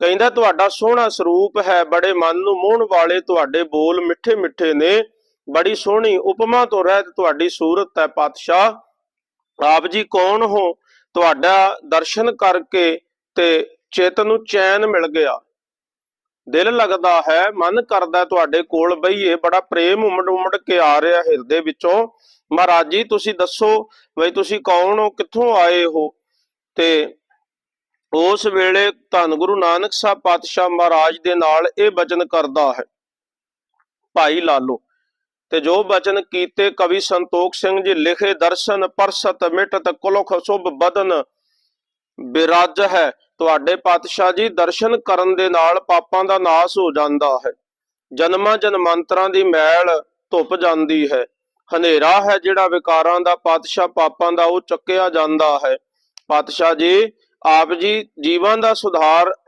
ਕਹਿੰਦਾ, ਤੁਹਾਡਾ ਸੋਹਣਾ ਸਰੂਪ ਹੈ, ਬੜੇ ਮਨ ਨੂੰ ਮੋਹਣ ਵਾਲੇ ਤੁਹਾਡੇ ਬੋਲ ਮਿੱਠੇ ਮਿੱਠੇ ਨੇ। ਬੜੀ ਸੋਹਣੀ ਉਪਮਾ ਤੋਂ ਰਹਿਤ ਤੁਹਾਡੀ ਸੂਰਤ ਹੈ ਪਾਤਸ਼ਾਹ। ਆਪ ਜੀ ਕੌਣ ਹੋ? ਤੁਹਾਡਾ ਦਰਸ਼ਨ ਕਰਕੇ ਤੇ ਚਿੱਤ ਨੂੰ ਚੈਨ ਮਿਲ ਗਿਆ। ਦਿਲ ਲੱਗਦਾ ਹੈ, ਮਨ ਕਰਦਾ ਤੁਹਾਡੇ ਕੋਲ ਬਈਏ। ਬੜਾ ਪ੍ਰੇਮ ਉਮੜ ਉਮੜ ਕੇ ਆ ਰਿਹਾ ਹਿਰਦੇ ਵਿੱਚੋਂ। ਮਹਾਰਾਜ ਜੀ, ਤੁਸੀਂ ਦੱਸੋ ਬਈ ਤੁਸੀਂ ਕੌਣ ਹੋ? ਕਿੱਥੋਂ ਆਏ ਹੋ? ਤੇ ਉਸ ਵੇਲੇ ਧੰਨ ਗੁਰੂ ਨਾਨਕ ਸਾਹਿਬ ਪਾਤਸ਼ਾਹ ਮਹਾਰਾਜ ਦੇ ਨਾਲ ਇਹ ਬਚਨ ਕਰਦਾ ਹੈ। ਭਾਈ ਲਾਲੋ, ਤੇ ਜੋ ਬਚਨ ਕੀਤੇ ਕਵੀ ਸੰਤੋਖ ਸਿੰਘ ਜੀ ਲਿਖੇ, ਦਰਸ਼ਨ ਪਰਸਤ ਮਿਟਤ ਕੁਲਖ ਸੁਭ ਬਦਨ ਬਿਰਾਜ ਹੈ। ਤੁਹਾਡੇ ਪਾਤਸ਼ਾਹ ਜੀ ਦਰਸ਼ਨ ਕਰਨ ਦੇ ਨਾਲ ਪਾਪਾਂ ਦਾ ਨਾਸ ਹੋ ਜਾਂਦਾ ਹੈ। ਜਨਮਾਂ ਜਨਮਾਂਤਰਾਂ ਦੀ ਮੈਲ ਧੁੱਪ ਜਾਂਦੀ ਹੈ। ਹਨੇਰਾ ਹੈ ਜਿਹੜਾ ਵਿਕਾਰਾਂ ਦਾ, ਪਾਤਸ਼ਾਹ ਪਾਪਾਂ ਦਾ ਉਹ ਚੱਕਿਆ ਜਾਂਦਾ ਹੈ। ਪਾਤਸ਼ਾਹ ਜੀ ਆਪ ਜੀ ਜੀਵਨ ਦਾ ਸੁਧਾਰ